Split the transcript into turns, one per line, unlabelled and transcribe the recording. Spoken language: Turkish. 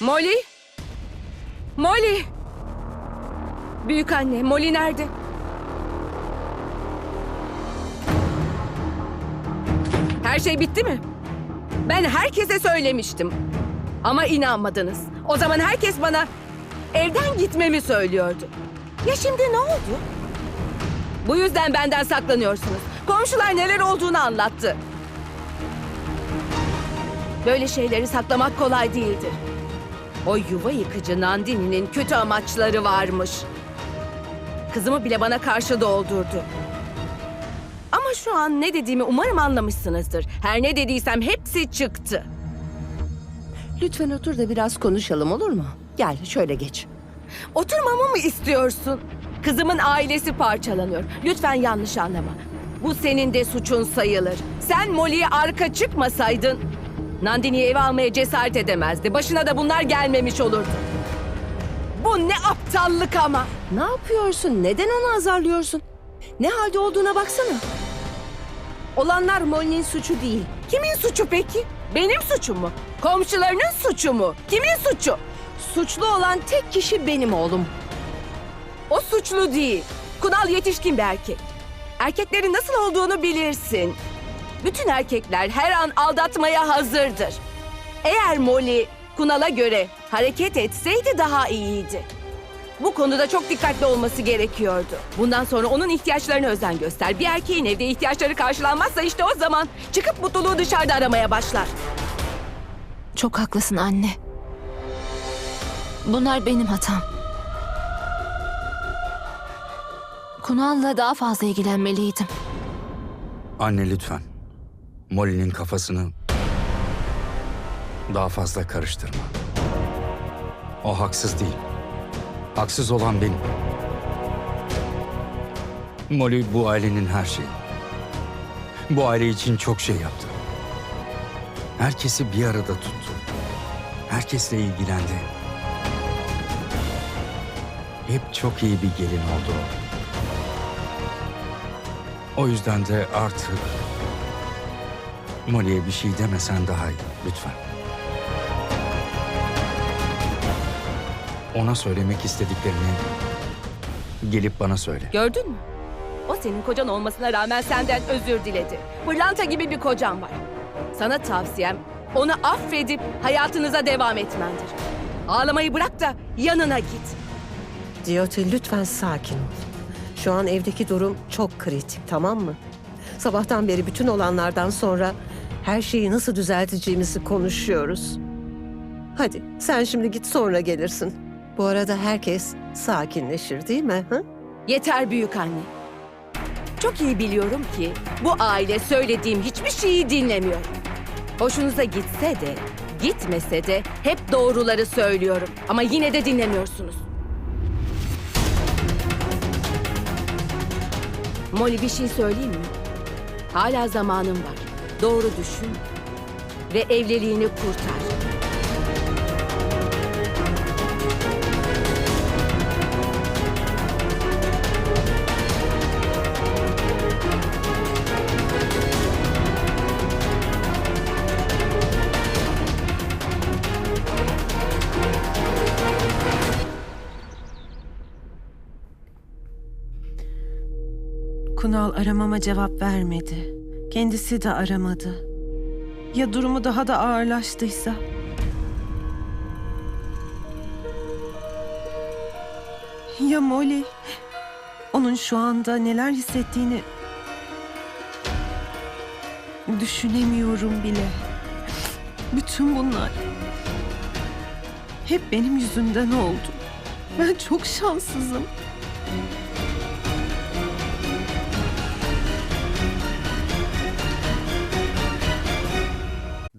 Molly? Molly! Büyük anne, Molly nerede? Her şey bitti mi? Ben herkese söylemiştim. Ama inanmadınız. O zaman herkes bana evden gitmemi söylüyordu. Ya şimdi ne oldu? Bu yüzden benden saklanıyorsunuz. Komşular neler olduğunu anlattı. Böyle şeyleri saklamak kolay değildir. O yuva yıkıcı Nandini'nin kötü amaçları varmış. Kızımı bile bana karşı doldurdu. Ama şu an ne dediğimi umarım anlamışsınızdır. Her ne dediysem hepsi çıktı.
Lütfen otur da biraz konuşalım olur mu? Gel şöyle geç.
Oturmamı mı istiyorsun? Kızımın ailesi parçalanıyor. Lütfen yanlış anlama. Bu senin de suçun sayılır. Sen Molly'ye arka çıkmasaydın... Nandini'yi eve almaya cesaret edemezdi. Başına da bunlar gelmemiş olurdu. Bu ne aptallık ama.
Ne yapıyorsun? Neden onu azarlıyorsun? Ne halde olduğuna baksana. Olanlar Molly'nin suçu değil.
Kimin suçu peki? Benim suçum mu? Komşularının suçu mu? Kimin suçu?
Suçlu olan tek kişi benim oğlum.
O suçlu değil. Kunal yetişkin bir erkek. Erkeklerin nasıl olduğunu bilirsin. Bütün erkekler her an aldatmaya hazırdır. Eğer Molly Kunal'a göre hareket etseydi daha iyiydi. Bu konuda çok dikkatli olması gerekiyordu. Bundan sonra onun ihtiyaçlarına özen göster. Bir erkeğin evde ihtiyaçları karşılanmazsa işte o zaman çıkıp mutluluğu dışarıda aramaya başlar.
Çok haklısın anne. Bunlar benim hatam. Kunal'la daha fazla ilgilenmeliydim.
Anne lütfen. Molly'nin kafasını daha fazla karıştırma. O haksız değil. Haksız olan benim. Molly bu ailenin her şeyi. Bu aile için çok şey yaptı. Herkesi bir arada tuttu. Herkesle ilgilendi. Hep çok iyi bir gelin oldu o. Yüzden de artık Molly'e bir şey demesen daha iyi lütfen. Ona söylemek istediklerini gelip bana söyle.
Gördün mü? O senin kocan olmasına rağmen senden özür diledi. Pırlanta gibi bir kocan var. Sana tavsiyem onu affedip hayatınıza devam etmendir. Ağlamayı bırak da yanına git.
Diyoti lütfen sakin ol. Şu an evdeki durum çok kritik tamam mı? Sabahtan beri bütün olanlardan sonra her şeyi nasıl düzelteceğimizi konuşuyoruz. Hadi sen şimdi git sonra gelirsin. Bu arada herkes sakinleşir değil mi? Hı?
Yeter büyük anne. Çok iyi biliyorum ki bu aile söylediğim hiçbir şeyi dinlemiyor. Hoşunuza gitse de, gitmese de hep doğruları söylüyorum. Ama yine de dinlemiyorsunuz. Molly bir şey söyleyeyim mi? Hala zamanın var. Doğru düşün ve evliliğini kurtar.
Kunal aramama cevap vermedi. Kendisi de aramadı. Ya durumu daha da ağırlaştıysa? Ya Molly? Onun şu anda neler hissettiğini düşünemiyorum bile. Bütün bunlar hep benim yüzümden oldu. Ben çok şanssızım.